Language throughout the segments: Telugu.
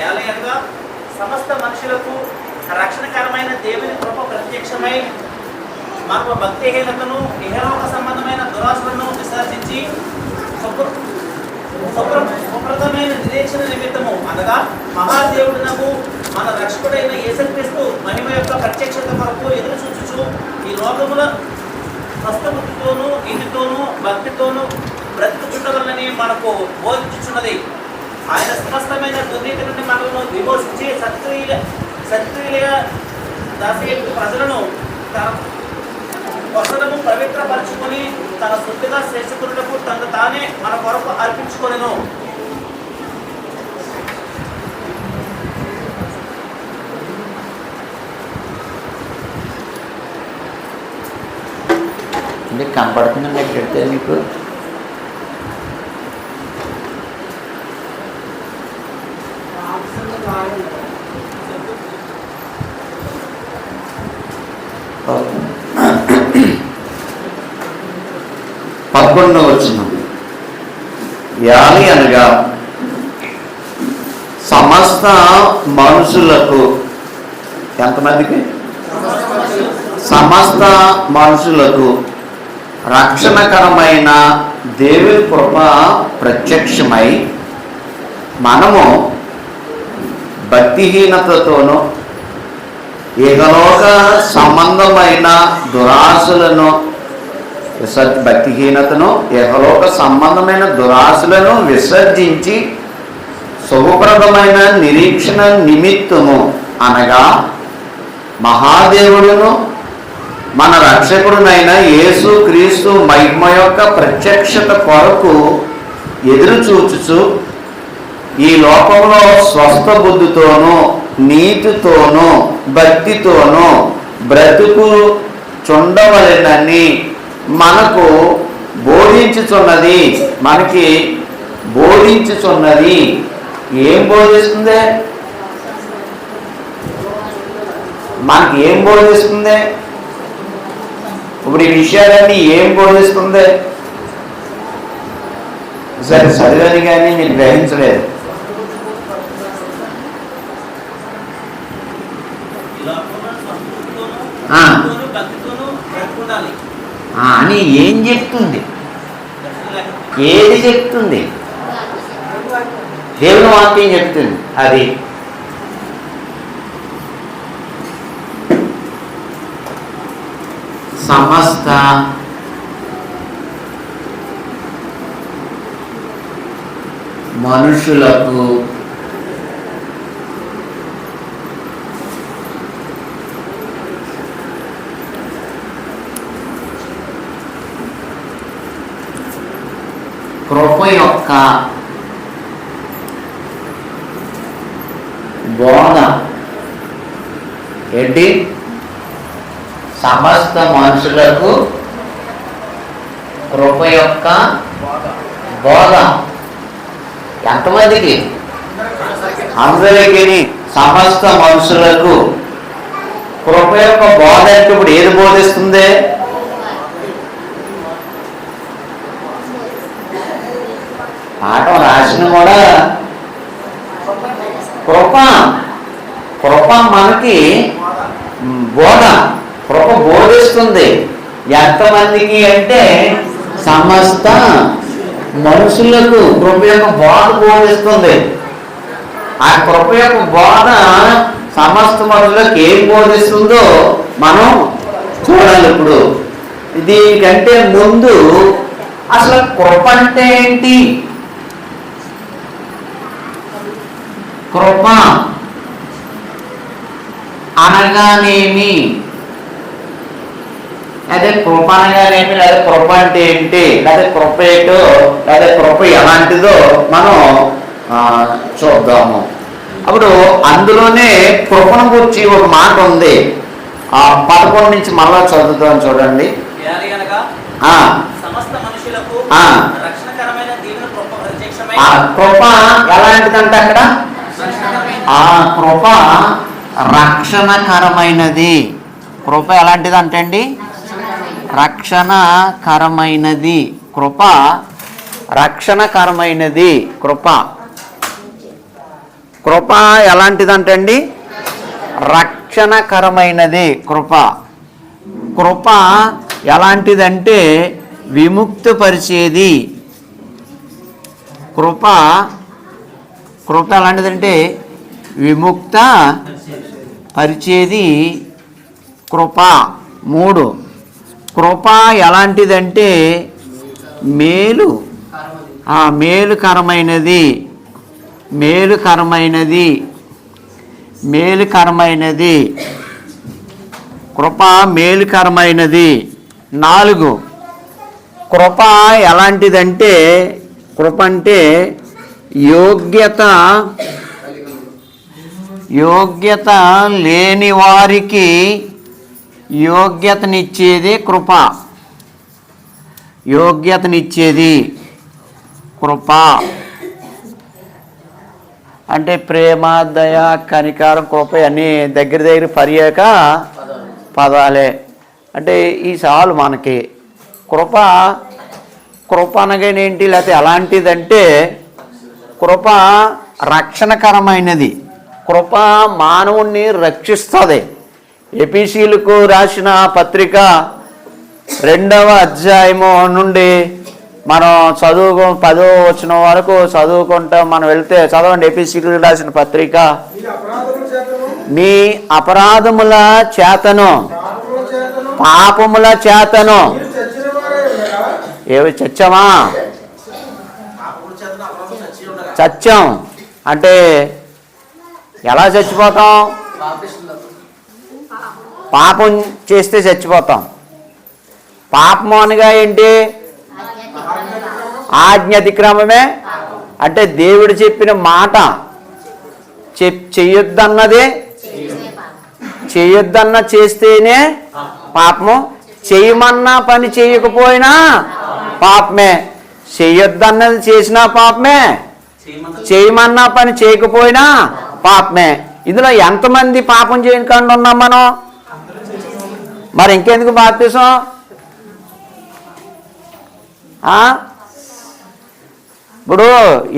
ఏలయనగా సమస్త మనుషులకు రక్షణకరమైన దేవుని కృప ప్రత్యక్షమై మనకు భక్తిహీనతను ఇహలోక సంబంధమైన దురాశలను విసర్జించి శుభ్ర నిరీక్షణ నిమిత్తము అనగా మహాదేవుడినకు మన రక్షకుడైన యేసక్రీస్తు మహిమ యొక్క ప్రత్యక్షత కొరకు ఎదురు చూచుచు ఈ లోకముల స్వస్థబుద్ధితోనూ నీతితోనూ భక్తితోనూ బ్రతుకుచుండవల్లని మనకు బోధించుచున్నది. ఆయన స్పష్టమైన దుర్నీతి నుండి మనలను విమోచించి సత్క్రియ సత్క్రియ దాసి ప్రజలను తన వసనము పవిత్రపరచుకొని తన శుద్ధిగా శ్రేష్ఠకులకు తను తానే మన కొరకు అర్పించుకొనెను. అంటే కనపడుతుందండి ఎక్కడితే మీకు? పదకొండవ వచ్చిన యాలి అనగా సమస్త మనుషులకు ఎంతమందికి? సమస్త మనుషులకు రక్షణకరమైన దేవుని కృప ప్రత్యక్షమై మనము భక్తిహీనతతోనూ ఇహలోక సంబంధమైన దురాశలను విసర్జ భక్తిహీనతను ఇహలోక సంబంధమైన దురాశలను విసర్జించి శుభప్రదమైన నిరీక్షణ నిమిత్తము అనగా మహాదేవుడును మన రక్షకుడునైన యేసు క్రీస్తు మహిమ యొక్క ప్రత్యక్షత కొరకు ఎదురు చూచుచు ఈ లోకంలో స్వస్థ బుద్ధితోనూ నీతితోనూ భక్తితోనూ బ్రతుకు చుండవలెనని మనకు బోధించుచున్నది మనకి బోధించుచున్నది. ఏం బోధిస్తుంది? మనకి ఏం బోధిస్తుంది? ఇప్పుడు ఈ విషయాలన్నీ ఏం బోధిస్తుంది? సరే చదివాను కానీ మీరు గ్రహించలేదు. ఆ. భక్తితోనూ భక్తితోనూ బ్రతుకుండాలి ఆ, అని ఏం చెప్తుంది? ఏది చెప్తుంది? దేవుని వాక్యం చెప్తుంది. అది సమస్త మనుషులకు కృప యొక్క బోధ. ఏంటి? సమస్త మనుషులకు కృప యొక్క బోధ. ఎంతమందికి? అందరికీ. సమస్త మనుషులకు కృప యొక్క బోధ అంటే ఇప్పుడు ఏది బోధిస్తుంది? పాఠం రాసిన కూడా కృప. కృప మనకి బోధ. కృప బోధిస్తుంది. ఎంతమందికి అంటే సమస్త మనుషులకు కృప యొక్క బోధ బోధిస్తుంది. ఆ కృప యొక్క బోధ సమస్త మనుషులకు ఏం బోధిస్తుందో మనం చూడాలి ఇప్పుడు. దీనికంటే ముందు అసలు కృప అంటే ఏంటి? కృప అనగానేమి అదే కృప అనగానేమి లేదా కృప అంటే ఏంటి? లేదా కృప ఏంటో లేదా కృప ఎలాంటిదో మనం ఆ, చూద్దాము. అప్పుడు అందులోనే కృపను గురించి ఒక మాట ఉంది. ఆ పదకొండు నుంచి మళ్ళా చదువుతాం చూడండి. కృప ఎలాంటిదంటే అక్కడ? ఆ కృప రక్షణకరమైనది. కృప ఎలాంటిది అంటే అండి రక్షణకరమైనది. కృప రక్షణకరమైనది. కృప. కృప ఎలాంటిదంటండి? రక్షణకరమైనది. కృప. కృప ఎలాంటిదంటే విముక్తపరిచేది. కృప కృప అంటే విముక్త పరిచేది కృప. మూడు కృప ఎలాంటిదంటే మేలు. ఆ మేలుకరమైనది మేలుకరమైనది మేలుకరమైనది కృప మేలుకరమైనది నాలుగు కృప ఎలాంటిదంటే కృప అంటే యోగ్యత యోగ్యత లేని వారికి యోగ్యతనిచ్చేది కృప. యోగ్యతనిచ్చేది కృప. అంటే ప్రేమ దయ కనికారం కృప అన్నీ దగ్గర దగ్గర పర్యాక పదాలే. అంటే ఈ చాలు మనకి. కృప కృప అనగానేంటి? లేకపోతే ఎలాంటిదంటే కృప రక్షణకరమైనది. కృప మానవుణ్ణి రక్షిస్తుంది. ఎపిసీలకు రాసిన పత్రిక రెండవ అధ్యాయము నుండి మనం చదువుకో పదో వచ్చిన వరకు చదువుకుంటాం మనం వెళ్తే చదవండి. ఎపిసీలు రాసిన పత్రిక. మీ అపరాధముల చేతను పాపముల చేతను. ఏవి చచ్చమా? చచ్చి. చచ్చాం అంటే ఎలా చచ్చిపోతాం? పాపం చేస్తే చచ్చిపోతాం. పాపం అనగా ఏంటి? ఆజ్ఞ అతిక్రమమే. అంటే దేవుడు చెప్పిన మాట చెప్ చెయ్యొద్దన్నదే. చేయొద్దన్న చేస్తేనే పాపము. చేయమన్నా పని చేయకపోయినా పాపమే. చెయ్యొద్దన్నది చేసినా పాపమే. చేయమన్నా? పని చేయకపోయినా పాపమే. ఇందులో ఎంతమంది పాపం చేయకుండా ఉన్నాం మనం? మరి ఇంకెందుకు బాప్తీసం? ఇప్పుడు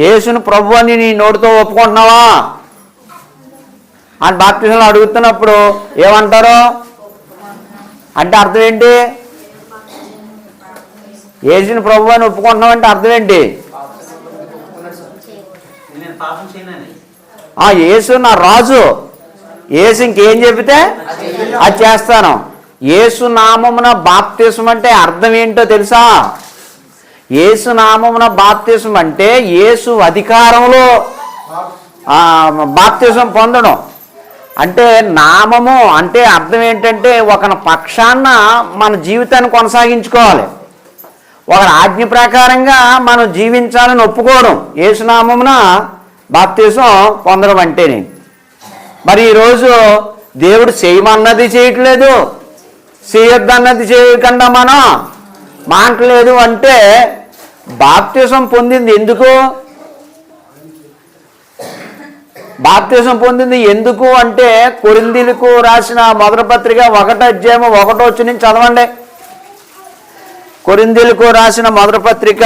యేసుని ప్రభు అని నీ నోటితో ఒప్పుకుంటున్నావా? అని బాప్తీసం అడుగుతున్నప్పుడు ఏమంటారు? అంటే అర్థం ఏంటి? యేసుని ప్రభు అని ఒప్పుకుంటున్నావు అంటే అర్థం ఏంటి? ఆ యేసు నా రాజు. యేసు ఇంకేం చెబితే అది చేస్తాను. యేసు నామమున బాప్తిసం అంటే అర్థం ఏంటో తెలుసా? యేసు నామమున బాప్తిసం అంటే యేసు అధికారంలో బాప్తీసం బాప్తిసం పొందడం. అంటే నామము అంటే అర్థం ఏంటంటే ఒక పక్షాన మన జీవితాన్ని కొనసాగించుకోవాలి. ఒక ఆజ్ఞ ప్రకారంగా మనం జీవించాలని ఒప్పుకోవడం. ఏసునామమున బాప్తీసం పొందడం అంటేనే మరి ఈరోజు దేవుడు చేయమన్నది చేయట్లేదు. చేయొద్దన్నది చేయకుండా మనం మానట్లేదు అంటే బాప్తీసం పొందింది ఎందుకు? బాప్తీసం పొందింది ఎందుకు అంటే కొరిందీలకు రాసిన మొదటి పత్రిక ఒకటో అధ్యాయం ఒకటో వచ్చి నుంచి చదవండి. కొరిందీలకు రాసిన మొదటి పత్రిక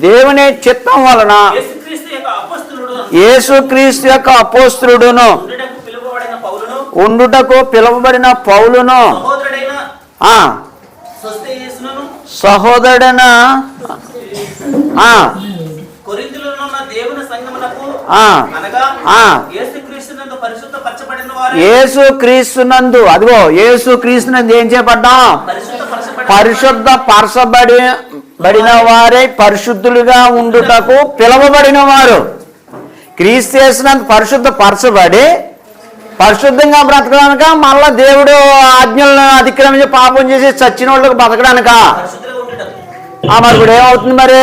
దేవుని చిత్తం వలన యేసుక్రీస్తు యొక్క అపోస్త్రుడును ఉండుటకు పిలువబడిన పౌలును. సహోదరుడైన యేసు క్రీస్తునందు అదిగో యేసు క్రీస్తునందు ఏం చేపడ్డాం పరిశుద్ధ పరచబడి బడిన వారే పరిశుద్ధులుగా ఉండుటకు పిలవబడిన వారు క్రీస్తు చేసినంత పరిశుద్ధ పరచబడి పరిశుద్ధంగా బ్రతకడానిక మళ్ళా దేవుడు ఆజ్ఞలను అతిక్రమించి పాపం చేసి చచ్చిన వాళ్ళకి బతకడానిక? ఆ మరి ఇప్పుడు ఏమవుతుంది మరి?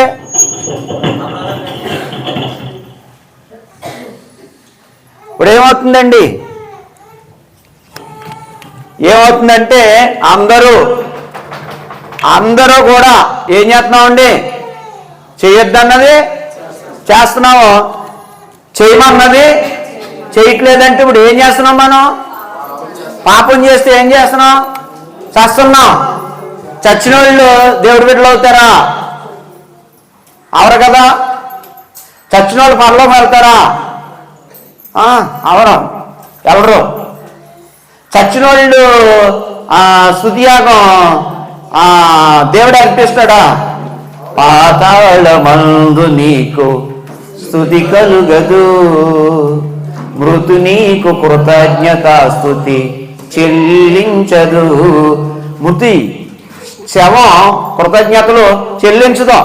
ఇప్పుడు ఏమవుతుందండి? ఏమవుతుందంటే అందరూ అందరూ కూడా ఏం చేస్తున్నామండి చేయొద్దన్నది చేస్తున్నాము చేయమన్నది చేయట్లేదంటే ఇప్పుడు ఏం చేస్తున్నాం మనం? పాపం చేస్తే ఏం చేస్తున్నాం? చేస్తున్నాం. చచ్చిన వాళ్ళు దేవుడి బిడ్డలు అవుతారా? అవరు కదా. చచ్చిన వాళ్ళు పరలోకి వెళ్తారా అవరు. ఎవరు? చచ్చిన వాళ్ళు ఆ, ఆ, దేవుడు అనిపిస్తాడా పాతాళ మందు నీకు స్థుతి కలుగదు. మృతు నీకు కృతజ్ఞత స్థుతి చెల్లించదు. మృతి శవం కృతజ్ఞతలు చెల్లించదు?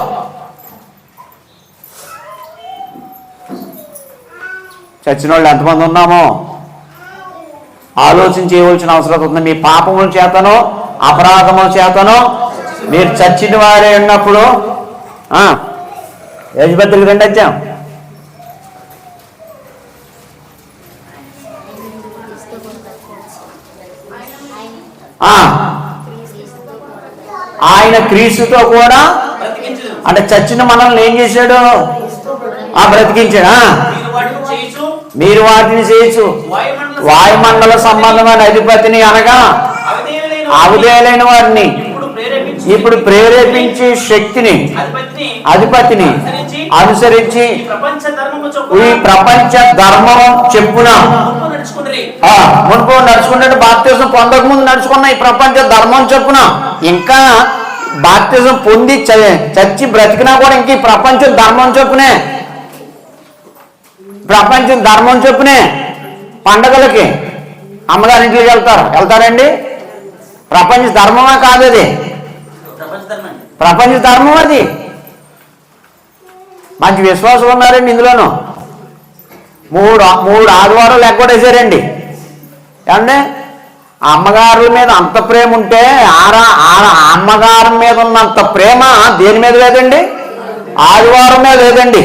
చచ్చిన వాళ్ళు ఎంతమంది ఉన్నామో? ఆలోచన చేయవలసిన అవసరం ఉంది? మీ పాపముల చేతను అపరాధముల చేతను. మీరు చచ్చిన వారే ఉన్నప్పుడు యజబద్దులు రెండు వచ్చాం ఆయన క్రీస్తుతో కూడా అంటే చచ్చిన మనల్ని ఏం చేశాడు? ఆ బ్రతికించాడు మీరు వాటిని చేయొచ్చు. వాయుమండల వాయుమండల సంబంధమైన అధిపతిని అనగా అవధేయులైన వారిని. ఇప్పుడు ప్రేరేపించి శక్తిని అధిపతిని అనుసరించి ఈ ప్రపంచ ధర్మం చెప్పున మునుపు నడుచుకున్నట్టు బాప్తిజం పొందక ముందు నడుచుకున్న ఈ ప్రపంచ ధర్మం చెప్పున ఇంకా బాప్తిజం పొంది చచ్చి బ్రతికినా కూడా ఇంక ఈ ప్రపంచం ధర్మం చెప్పునే. ప్రపంచం ధర్మం చెప్పునే పండగలకి అమ్మగారింటికి వెళ్తారు. వెళ్తారండి? ప్రపంచ ధర్మమా కాదు అది ప్రపంచ ధర్మం అది. మంచి విశ్వాసం ఉన్నారండి ఇందులోను. మూడు మూడు ఆదివారాలు ఎగ్గొట్టేశారండి ఏమండి? ఆ అమ్మగారి మీద అంత ప్రేమ ఉంటే ఆరా ఆ అమ్మగారి మీద ఉన్నంత ప్రేమ దేని మీద లేదండి? ఆదివారం మీద లేదండి.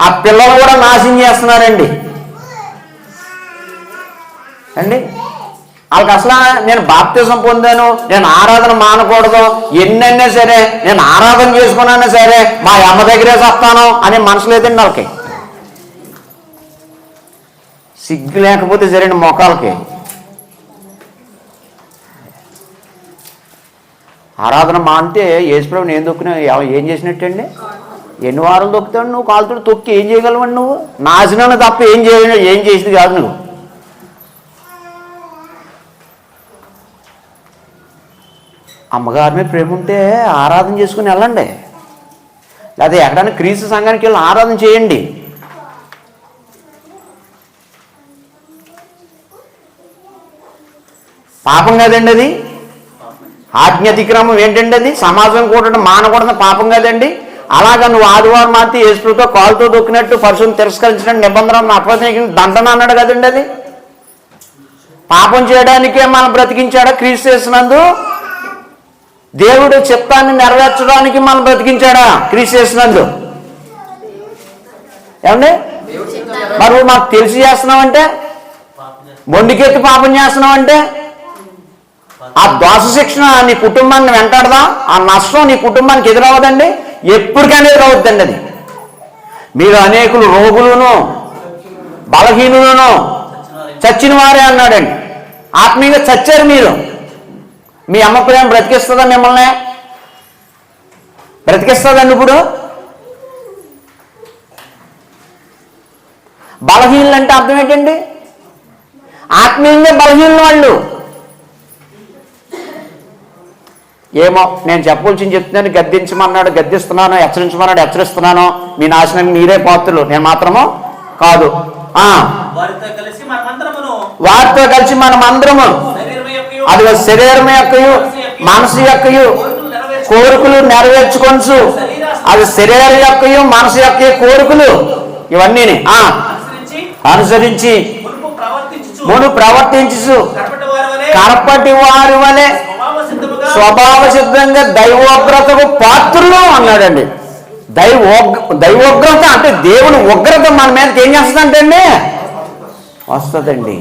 ఆ పిల్లలు కూడా నాశనం చేస్తున్నారండి. అండి? వాళ్ళకి అసలు నేను బాప్తిజం పొందాను నేను ఆరాధన మానకూడదు ఎన్నైనా సరే నేను ఆరాధన చేసుకున్నా సరే మా అమ్మ దగ్గరే వస్తాను అనే మనసు లేదండి వాళ్ళకి సిగ్గు లేకపోతే సరేండి మొఖాలకి ఆరాధన మా అంటే యేసుప్రభు నేను దొక్కిన ఏం చేసినట్టండి? ఎన్ని వారాలు దొక్కుతాడు నువ్వు? కాలుతుడు తొక్కి ఏం చేయగలవండి నువ్వు? నాశనాన్ని తప్ప ఏం చేయ ఏం చేసింది కాదు నువ్వు. అమ్మగారి మీద ప్రేమ ఉంటే ఆరాధన చేసుకుని వెళ్ళండి. లేదా ఎక్కడైనా క్రీస్తు సంఘానికి వెళ్ళి ఆరాధన చేయండి. పాపం కదండి అది? ఆజ్ఞాతిక్రమం ఏంటండి అది? సమాజం కూడా మానకూడదు పాపం కదండి? అలాగా నువ్వు ఆదివారం మాత్రం యేసుతో కాలుతో దొక్కినట్టు పరుశుని తిరస్కరించిన నిబంధన అపవచన దండన అన్నాడు కదండి అది? పాపం చేయడానికే మనం బ్రతికించాడా క్రీస్తు చేసినందు దేవుడు చిత్తాన్ని నెరవేర్చడానికి మనం బ్రతికించాడా? క్రీస్తు చేసినందు ఏమండి? మరి మాకు తెలిసి చేస్తున్నామంటే మొండికెత్తి పాపం చేస్తున్నామంటే ఆ దోష శిక్షణ నీ కుటుంబాన్ని వెంటాడదా? ఆ నష్టం నీ కుటుంబానికి ఎదురవ్వదండి? ఎప్పటికైనా ఎదురవుద్దండి అది. మీరు అనేకులు రోగులను బలహీనులను చచ్చిన వారే అన్నాడండి. ఆత్మీయంగా చచ్చారు మీరు. మీ అమ్మ ప్రేమ బ్రతికిస్తుందా మిమ్మల్ని? బ్రతికిస్తుందండి ఇప్పుడు? బలహీనులు అంటే అర్థం ఏంటండి? ఆత్మీయంగా బలహీనులు వాళ్ళు. ఏమో నేను చెప్పవలసింది చెప్తున్నాను గద్దించమన్నాడు గద్దిస్తున్నాను హెచ్చరించమన్నాడు హెచ్చరిస్తున్నాను. మీ నాశనం మీరే పాత్రలు. నేను మాత్రము కాదు. ఆ. వారితో కలిసి మనమందరమును అది శరీరం యొక్కయు మనసు యొక్కయు కోరికలు నెరవేర్చు. నెరవేర్చుకొనసు అది శరీరం యొక్కయు మనసు యొక్క కోరికలు. ఇవన్నీ అనుసరించి మును ప్రవర్తించు వారి వలె కరపటి వారి వలె స్వభావ సిద్ధంగా దైవోగ్రతకు పాత్రులు అన్నాడండి. దైవోగ్ దైవోగ్రత అంటే దేవుని ఉగ్రత మన మీదకి ఏం చేస్తుందంటే అండి వస్తుందండి.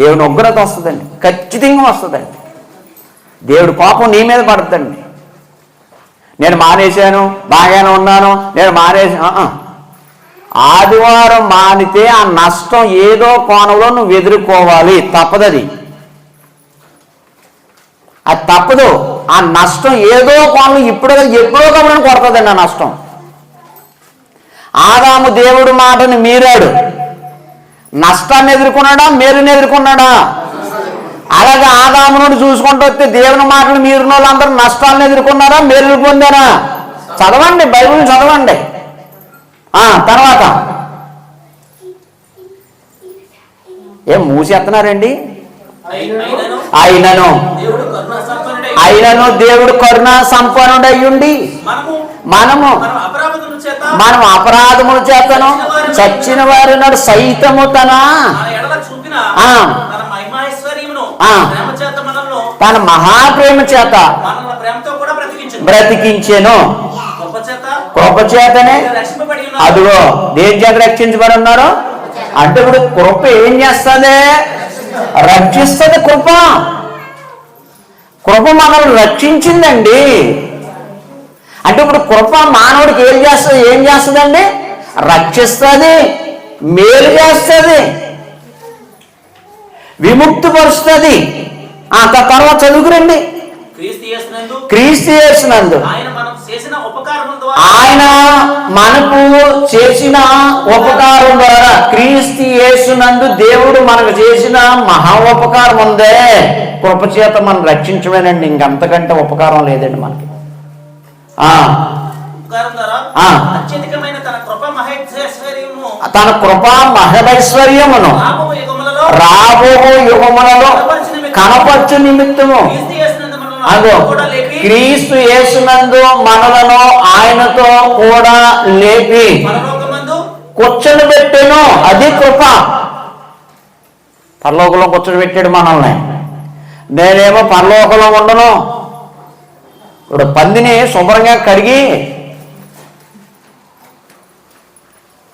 దేవుని ఉగ్రత వస్తుందండి. ఖచ్చితంగా వస్తుందండి. దేవుడి కోపం నీ మీద పడుతుందండి నేను మానేశాను బాగానే ఉన్నాను నేను మానేసి ఆదివారం మానితే ఆ నష్టం ఏదో కోణంలో నువ్వు ఎదుర్కోవాలి. తప్పదది. అది తప్పదు. ఆ నష్టం ఏదో కోణం ఇప్పుడు ఎప్పుడో కాబట్టి కొడుతుందండి ఆ నష్టం. ఆదాము దేవుడు మాటను మీరాడు. నష్టాన్ని ఎదుర్కొన్నాడా? మేలుని ఎదుర్కొన్నాడా? అలాగే ఆదాము నుండి చూసుకుంటూ వస్తే దేవుని మాటలు మీరు వాళ్ళందరూ నష్టాలను ఎదుర్కొన్నారా? మేలు పొందారా? చదవండి బైబిల్ చదవండి. ఆ తర్వాత. ఏం మూసేస్తున్నారండి? అయినను అయినను. దేవుడు కరుణ కరుణ సంపన్నుడయ్యుండి మనము మనం అపరాధముల చేతను. చచ్చిన వారి నాడు సైతము తన. తన మహాప్రేమ చేత బ్రతికించెను. కృప చేతనే అదిగో దేని చేత రక్షించబడి ఉన్నారు? అంటే ఇప్పుడు కృప ఏం చేస్తుంది? రక్షిస్తుంది కృప. కృప మనల్ని రక్షించిందండి. అంటే ఇప్పుడు కృప మానవుడికి ఏం చేస్తుంది ఏం చేస్తుందండి? రక్షిస్తుంది మేలు చేస్తుంది విముక్తిపరుస్తుంది. ఆ త- తర్వాత చదువుకురండి. క్రీస్తు చేసినందు ఆయన మనకు చేసిన ఉపకారం ద్వారా క్రీస్తు యేసునందు దేవుడు మనకు చేసిన మహా ఉపకారం ఉందే. కృపచేత మనం రక్షించమేనండి. ఇంకంతకంటే ఉపకారం లేదండి మనకి. తన కృప మహేశ్వర్యము తన కృపా మహదైశ్వర్యమును రాబో యుగములలో కనపరచు నిమిత్తము. అదో క్రీస్తు యేసునందు మనలను ఆయనతో కూడా లేపి కూర్చొని పెట్టాను. అది కృప. పరలోకంలో కూర్చొని పెట్టాడు మనల్ని. నేనేమో పరలోకంలో ఉండను. ఇప్పుడు పందిని శుభ్రంగా కడిగి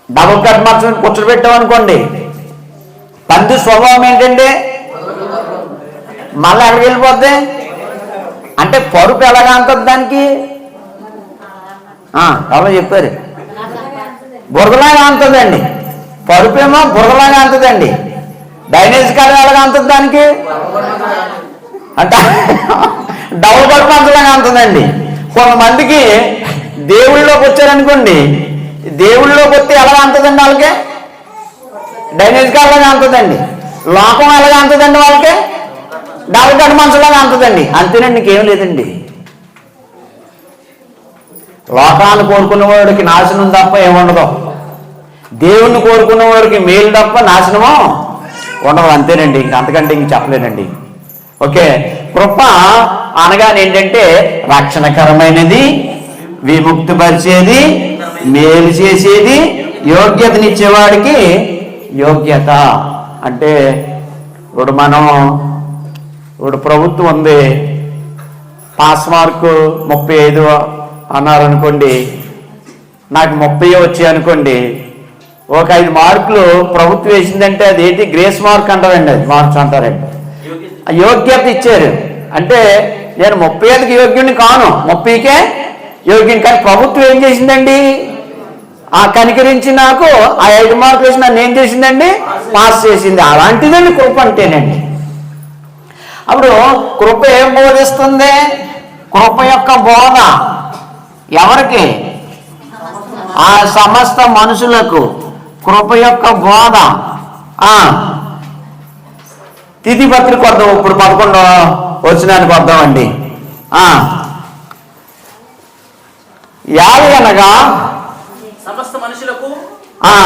డబుల్ కట్ మార్చుకుని కూర్చొని పెట్టామనుకోండి పంది స్వభావం ఏంటండి? మళ్ళీ ఎక్కడికి వెళ్ళిపోద్ది? అంటే పరుపు ఎలాగా అంటుంది దానికి? ఎవరో చెప్పారు. బురదలాగా అంతుందండి పరుపేమో బురదలాగా అంటుందండి. డైనేజ్ కాలం ఎలాగా అంతుంది దానికి? అంటే డబుల్ పరుపు అంతలాగా అంటుందండి. కొంతమందికి దేవుళ్ళలోకి వచ్చారనుకోండి దేవుళ్ళలోకి వస్తే ఎలాగ అంటుందండి వాళ్ళకి? డైనేజ్ కాలంగా అంతుందండి లోకం ఎలాగా అంటుందండి వాళ్ళకి? డబుల్ కట్ అంతదండి. అంతేనండి ఇంకేం లేదండి. లోకాన్ని కోరుకున్నవాడికి నాశనం తప్ప ఏముండదు. దేవుణ్ణి కోరుకున్నవాడికి మేలు తప్ప నాశనమో ఉండదు. అంతేనండి ఇంక అంతకంటే ఇంక చెప్పలేనండి. ఓకే కృప అనగానే ఏంటంటే రక్షణకరమైనది విముక్తిపరిచేది మేలు చేసేది యోగ్యతనిచ్చేవాడికి యోగ్యత. అంటే ఇప్పుడు మనం ఇప్పుడు ప్రభుత్వం ఉంది పాస్ మార్కు ముప్పై ఐదు అన్నారనుకోండి నాకు ముప్పై వచ్చాయి అనుకోండి ఒక ఐదు మార్కులు ప్రభుత్వం వేసిందంటే అది ఏంటి? గ్రేస్ మార్క్ అంటారండి అది మార్క్స్ అంటారండి. యోగ్యత. ఇచ్చారు. అంటే నేను ముప్పై ఐదుకి యోగ్యుడిని కాను. ముప్పైకే యోగ్యుని కానీ ప్రభుత్వం ఏం చేసిందండి? ఆ కనికరించి నాకు ఆ ఐదు మార్కులు వేసి నన్ను ఏం చేసిందండి? పాస్ చేసింది. అలాంటిదండి కృప అంటేనండి. అప్పుడు కృప ఏం బోధిస్తుంది? కృప యొక్క బోధ ఎవరికి? ఆ సమస్త మనుషులకు కృప యొక్క బోధ. ఆ. తిథి పత్రిక వద్దాం ఇప్పుడు పదకొండు వచ్చినానికి వద్దామండి. ఆ. యాది అనగా సమస్త మనుషులకు ఆ.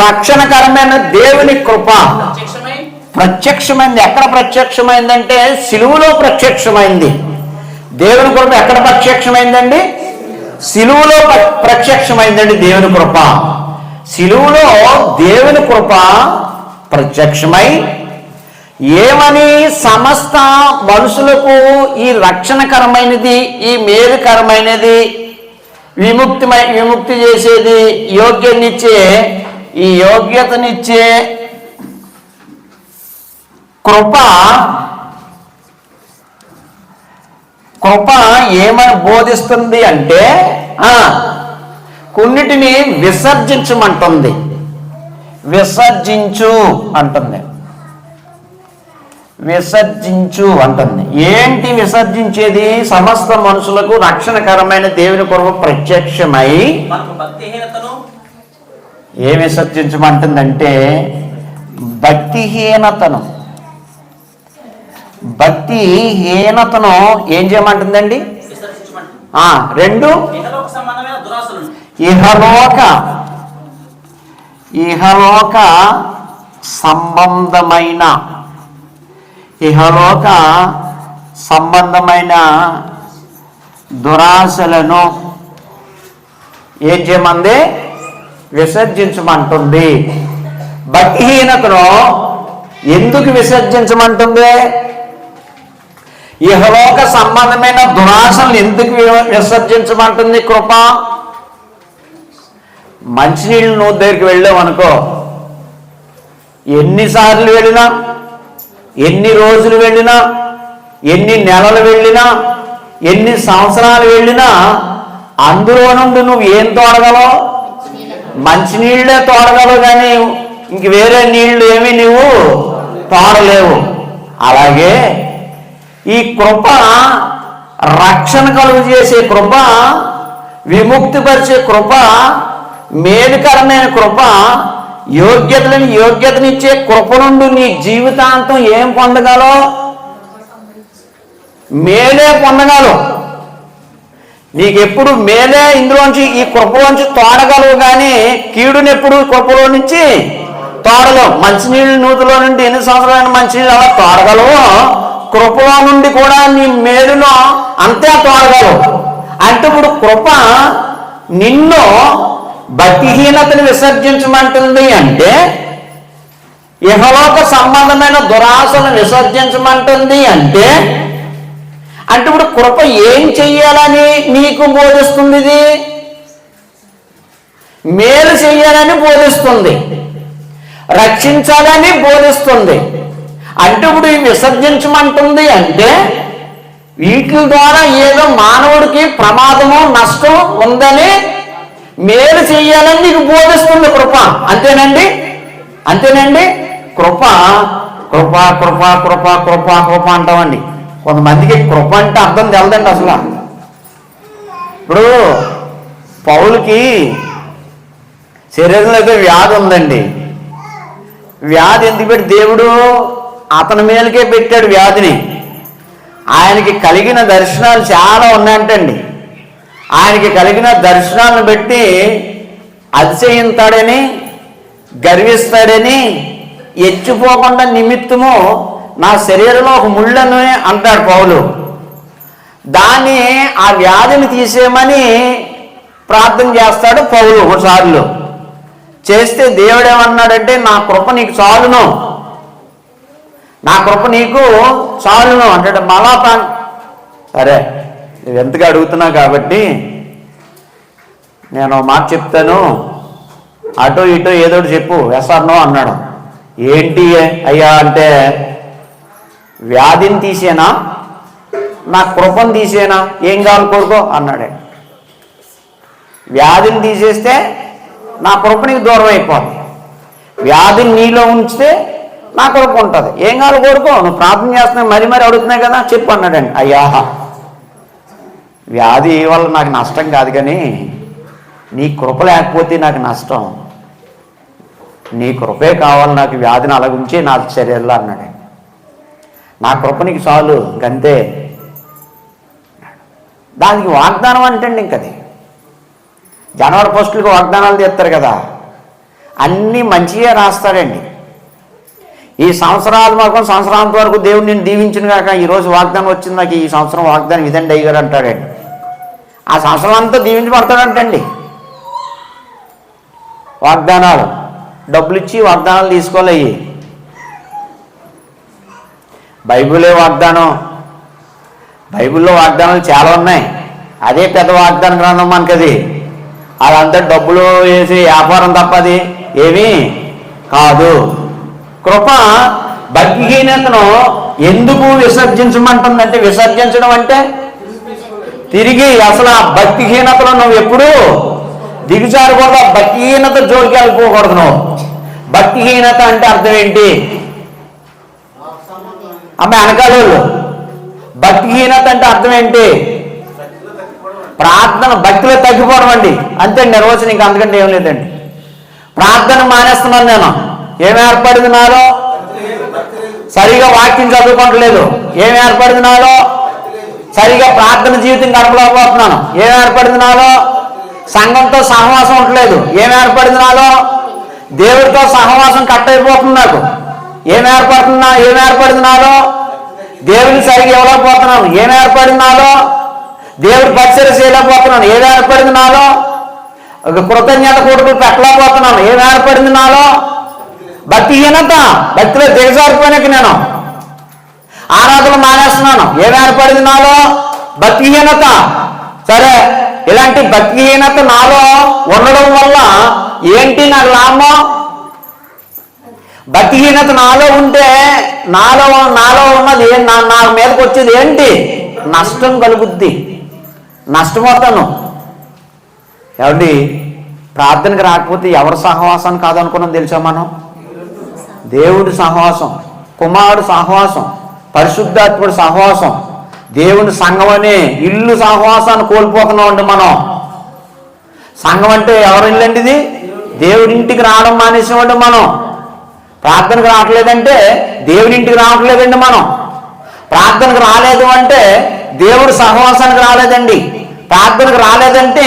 రక్షణకరమైన దేవుని కృప. ప్రత్యక్షమైంది. ఎక్కడ ప్రత్యక్షమైందంటే సిలువులో ప్రత్యక్షమైంది. దేవుని కృప ఎక్కడ ప్రత్యక్షమైందండి? సిలువులో ప్రత్యక్షమైందండి దేవుని కృప. సిలువులో దేవుని కృప ప్రత్యక్షమై ఏమని సమస్త మనుషులకు ఈ రక్షణకరమైనది ఈ మేలుకరమైనది విముక్తిమై విముక్తి చేసేది యోగ్యనిచ్చే ఈ యోగ్యతనిచ్చే కృప కృప ఏమని బోధిస్తుంది అంటే కొన్నిటిని విసర్జించమంటుంది. విసర్జించు అంటుంది. విసర్జించు అంటుంది. ఏంటి విసర్జించేది? సమస్త మనుషులకు రక్షణకరమైన దేవుని కొరకు ప్రత్యక్షమై ఏ విసర్జించమంటుందంటే భక్తిహీనతను. భక్తిహీనతను ఏం చేయమంటుందండి? రెండు? ఇహలోక. ఇహలోక సంబంధమైన. ఇహలోక సంబంధమైన దురాశలను ఏం చేయమంది? విసర్జించమంటుంది. భక్తిహీనతను ఎందుకు విసర్జించమంటుంది? ఇహలోక సంబంధమైన దురాశలను ఎందుకు విసర్జించమంటుంది కృప? మంచినీళ్ళు నువ్వు దగ్గరికి వెళ్ళావనుకో ఎన్నిసార్లు వెళ్ళినా ఎన్ని రోజులు వెళ్ళినా ఎన్ని నెలలు వెళ్ళినా ఎన్ని సంవత్సరాలు వెళ్ళినా అందులో నుండి నువ్వు ఏం తోడగలవు? మంచినీళ్ళే తోడగలవు కానీ ఇంక వేరే నీళ్ళు ఏమీ నువ్వు తోడలేవు. అలాగే ఈ కృప రక్షణ కలుగు చేసే కృప విముక్తిపరిచే కృప మేలుకరమైన కృప యోగ్యతలను యోగ్యతనిచ్చే కృప నుండి నీ జీవితాంతం ఏం పొందగలో? మేలే పొందగలవు. నీకెప్పుడు మేలే ఇందులోంచి ఈ కృపలోంచి తోడగలవు కానీ కీడునెప్పుడు కృపలో నుంచి తోడగలవు. మంచినీళ్ళు నూతిలో నుండి ఎన్ని సంవత్సరాలైన మంచినీళ్ళు అలా తోడగలవు. కృపలో నుండి కూడా నీ మేలును అంతే తోడగలవు అంటే ఇప్పుడు కృప నిన్ను భక్తిహీనతను విసర్జించమంటుంది అంటే ఇహలోక సంబంధమైన దురాశను విసర్జించమంటుంది అంటే అంటే ఇప్పుడు కృప ఏం చెయ్యాలని నీకు బోధిస్తుంది ఇది? మేలు చెయ్యాలని బోధిస్తుంది. రక్షించాలని బోధిస్తుంది. అంటే ఇప్పుడు విసర్జించమంటుంది అంటే వీటి ద్వారా ఏదో మానవుడికి ప్రమాదము నష్టం ఉందని మేలు చేయాలని నీకు బోధిస్తుంది కృప. అంతేనండి? అంతేనండి? కృప కృప కృప కృప కృప కృప అంటామండి. కొంతమందికి కృప అంటే అర్థం తెలదండి అసలు. ఇప్పుడు పౌలకి శరీరంలో అయితే వ్యాధి ఉందండి. వ్యాధి ఎందుకు పెట్టి దేవుడు అతని మీదకే పెట్టాడు వ్యాధిని. ఆయనకి కలిగిన దర్శనాలు చాలా ఉన్నాయంటండి. ఆయనకి కలిగిన దర్శనాలను బట్టి అతిశయిస్తాడని గర్విస్తాడని ఎచ్చిపోకుండా నిమిత్తము నా శరీరంలో ఒక ముళ్ళను అంటాడు పౌలు. దాన్ని ఆ వ్యాధిని తీసేయమని ప్రార్థన చేస్తాడు పౌలు ఒకసార్లు. చేస్తే దేవుడు ఏమన్నాడంటే నా కృప నీకు చాలును. నా కృప నీకు చాలును అంటాడు మళ్ళా తాను సరే నువ్వు ఎంతగా అడుగుతున్నావు కాబట్టి నేను మాట చెప్తాను. అటో ఇటో ఏదో చెప్పు. ఎస్ఆర్నో అన్నాడు. ఏంటి అయ్యా అంటే వ్యాధిని తీసేనా? నా కృపను తీసేనా? ఏం కావాలి కోరుకో? అన్నాడు. వ్యాధిని తీసేస్తే నా కృప నీకు దూరం అయిపోతుంది వ్యాధిని నీలో ఉంచితే నా కృప ఉంటుంది. ఏం కాదు కోరుకో నువ్వు ప్రార్థన చేస్తున్నావు మరి మరీ అడుగుతున్నాయి కదా చెప్పు అన్నాడండి. అయ్యా వ్యాధి వల్ల నాకు నష్టం కాదు కానీ నీ కృప లేకపోతే నాకు నష్టం. నీ కృపే కావాలి నాకు వ్యాధిని అలగుంచి నా చర్యల్లో అన్నాడు నా కృప నీకు చాలు ఇంకంతే. దానికి వాగ్దానం అంటండి ఇంకది జనవరి పోస్టులకు వాగ్దానాలు తీస్తారు కదా. అన్నీ మంచిగా రాస్తాడండి. ఈ సంవత్సరాలు మాత్రం సంవత్సరాంత వరకు దేవుడు నేను దీవించిన కాక ఈరోజు వాగ్దానం వచ్చింది నాకు ఈ సంవత్సరం వాగ్దానం ఇదండి అయ్యారు అంటాడండి ఆ సంవత్సరం అంతా దీవించబడతాడంటండి వాగ్దానాలు డబ్బులు ఇచ్చి వాగ్దానాలు తీసుకోవాలి బైబిలే వాగ్దానం. బైబిల్లో వాగ్దానాలు చాలా ఉన్నాయి. అదే పెద్ద వాగ్దానం గ్రంథం మనకది. అదంతా డబ్బులు వేసి వ్యాపారం తప్పది ఏమీ కాదు. కృప భక్తిహీనతను ఎందుకు విసర్జించమంటుందంటే విసర్జించడం అంటే తిరిగి అసలు ఆ భక్తిహీనతలో నువ్వు ఎప్పుడు దిగుజారకూడదు ఆ భక్తిహీనత జోలికి వెళ్ళిపోకూడదు నువ్వు. భక్తిహీనత అంటే అర్థం ఏంటి? అమ్మ వెనకాలోళ్ళు భక్తిహీనత అంటే అర్థం ఏంటి? ప్రార్థన భక్తిలో తగ్గిపోవడం అండి. అంతే నిర్వచనం ఇంకా అందుకంటే ఏం లేదండి. ప్రార్థన మానేస్తున్నాను నేను. ఏం ఏర్పడింది నాలో సరిగా వాక్యం చదువుకోవట్లేదు ఏం ఏర్పడింది నాలో సరిగా ప్రార్థన జీవితం గడపలేకపోతున్నాను ఏం ఏర్పడింది నాలో సంఘంతో సహవాసం ఉండలేదు. ఏం ఏర్పడింది నాలో దేవుడితో సహవాసం కట్ అయిపోతుంది నాకు. ఏం ఏర్పడుతున్నా ఏం ఏర్పడింది నాలో దేవుని సరిగా ఇవ్వలేకపోతున్నాను. ఏం ఏర్పడింది నాలో దేవుడి పరిచయం చేయలేకపోతున్నాను. ఏం ఏర్పడింది నాలో ఒక కృతజ్ఞత కొడుకులు పెట్టలేకపోతున్నాను. ఏం ఏర్పడింది నాలో భక్తిహీనత భక్తిలో దిగజారిపోయినాక నేను. ఆరాధన మానేస్తున్నాను. ఏమేర్పడింది నాలో? భక్తిహీనత సరే ఇలాంటి భక్తిహీనత నాలో ఉండడం వల్ల ఏంటి నాకు లాభం? భక్తిహీనత నాలో ఉంటే నాలో నాలో ఉన్నది నా నా మీదకి వచ్చేది ఏంటి? నష్టం కలుగుద్ది. నష్టపోతాను ఏమండి? ప్రార్థనకు రాకపోతే ఎవరి సహవాసం కాదనుకున్నాం తెలుసా మనం? దేవుడి సహవాసం కుమారుడు సహవాసం పరిశుద్ధాత్ముడు సహవాసం దేవుని సంఘం అనే ఇల్లు సహవాసాన్ని కోల్పోతున్నామండి మనం. సంఘం అంటే ఎవరి ఇల్లు దేవుడి ఇది? దేవుడింటికి రావడం మానేసామండి మనం. ప్రార్థనకు రావట్లేదంటే దేవుడింటికి రావట్లేదండి మనం. ప్రార్థనకు రాలేదు అంటే దేవుడి సహవాసానికి రాలేదండి. ప్రార్థనకు రాలేదంటే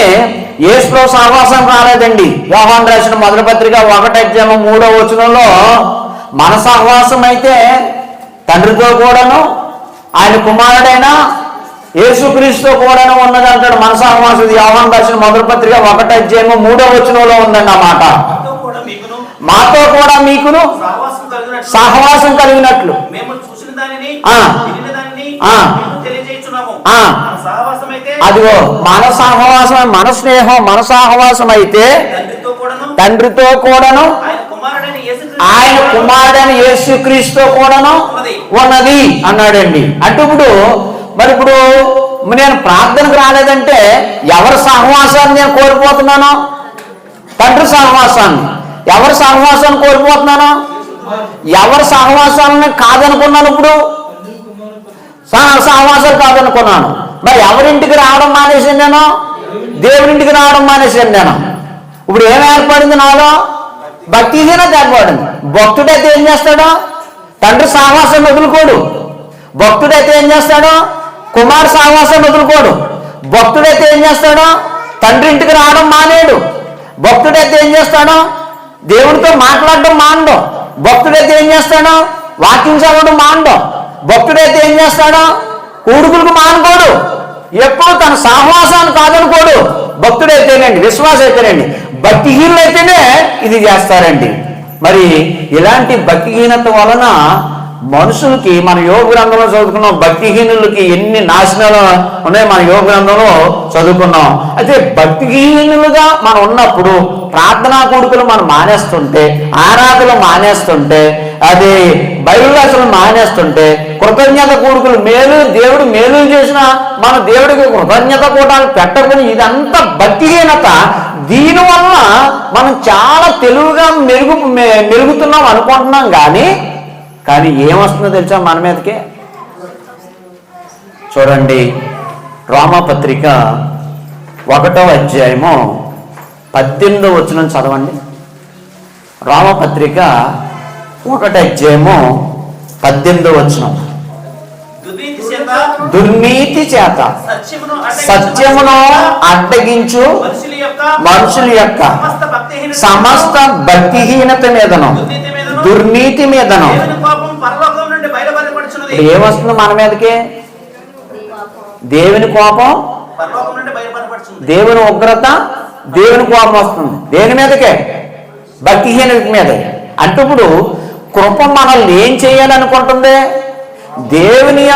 ఏసులో సహవాసానికి రాలేదండి. వ్యవహారం రాసిన మొదటి పత్రిక ఒకటి అధ్యాయం మూడో వచనంలో మన సహవాసం అయితే తండ్రితో కూడాను ఆయన కుమారుడైన యేసుక్రీస్తుతో కూడాను ఉన్నది అంటాడు మన సహవాసం ఇది యోహాన్ రాసిన మొదటి పత్రిక ఒకటి అధ్యాయం మూడో వచనంలో ఉందండి ఆ మాట. మాతో కూడా మీకును సహవాసం కలిగినట్లు. అదిగో మన సహవాసం మన స్నేహం మన సహవాసం అయితే తండ్రితో కూడాను ఆయన కుమారుడైన యేసుక్రీస్తు కుమారుడైన యేసుక్రీస్తుతో కూడాను ఉన్నది. అన్నాడండి. అంటే ఇప్పుడు మరి ఇప్పుడు నేను ప్రార్థనకు రాలేదంటే ఎవరి సహవాసాన్ని నేను కోల్పోతున్నాను? తండ్రి సహవాసాన్ని. ఎవరి సహవాసాన్ని కోల్పోతున్నాను? ఎవరి సహవాసాలని కాదనుకున్నాను ఇప్పుడు? సహ- సహవాసాలు కాదనుకున్నాను. మరి ఎవరింటికి రావడం మానేసాను నేను? దేవుడింటికి రావడం మానేసాను నేను. ఇప్పుడు ఏం ఏర్పడింది నాలో? భక్తిహీనత ఏర్పడింది భక్తుడైతే ఏం చేస్తాడో? తండ్రి సహవాసం వదులుకోడు. భక్తుడైతే ఏం చేస్తాడో? కుమార్ సహవాసం వదులుకోడు. భక్తుడైతే ఏం చేస్తాడో? తండ్రి ఇంటికి రావడం మానేడు. భక్తుడైతే ఏం చేస్తాడో? దేవుడితో మాట్లాడడం మానడం. భక్తుడైతే ఏం చేస్తాడో? వాకింగ్ చదవడం మానడం. భక్తుడైతే ఏం చేస్తాడో? కూడుకులకు మానుకోడు. ఎప్పుడు తన సహవాసాన్ని కాదనుకోడు. భక్తుడైతేనండి విశ్వాసం అయితేనండి భక్తిహీనులు అయితేనే ఇది చేస్తారండి. మరి ఇలాంటి భక్తిహీనత వలన మనుషులకి మన యోగ గ్రంథంలో చదువుకున్నాం భక్తిహీనులకి ఎన్ని నాశనాలు ఉన్నాయి మన యోగ గ్రంథంలో చదువుకున్నాం. అయితే భక్తిహీనులుగా మనం ఉన్నప్పుడు ప్రార్థనా కొడుకులు మనం మానేస్తుంటే ఆరాధనలు మానేస్తుంటే అది బైబిల్ అసలు మానేస్తుంటే కృతజ్ఞత కూడుకులు మేలు దేవుడు మేలు చేసిన మన దేవుడికి కృతజ్ఞత కూడాలు పెట్టకుని ఇదంతా భక్తిహీనత. దీనివల్ల మనం చాలా తెలుగుగా మెరుగు మెరుగుతున్నాం అనుకుంటున్నాం కానీ కానీ ఏమొస్తుందో తెలుసా మన మీదకి? చూడండి రామపత్రిక ఒకటో అధ్యాయము పద్దెనిమిదో వచ్చిన చదవండి. రామపత్రిక ఒకటి అధ్యాయము పద్దెనిమిదో వచనం. దుర్నీతి చేత సత్యమును అడ్డగించు మనుషుల యొక్క సమస్త భక్తిహీనత మీదను దుర్నీతి మీదను ఏమొస్తుంది మన మీదకి? దేవుని కోపం దేవుని ఉగ్రత దేవుని కోపం వస్తుంది. దేని మీదకే? భక్తిహీనత మీద. అంటే ఇప్పుడు కృప మనల్ని ఏం చేయాలనుకుంటుంది? దేవుని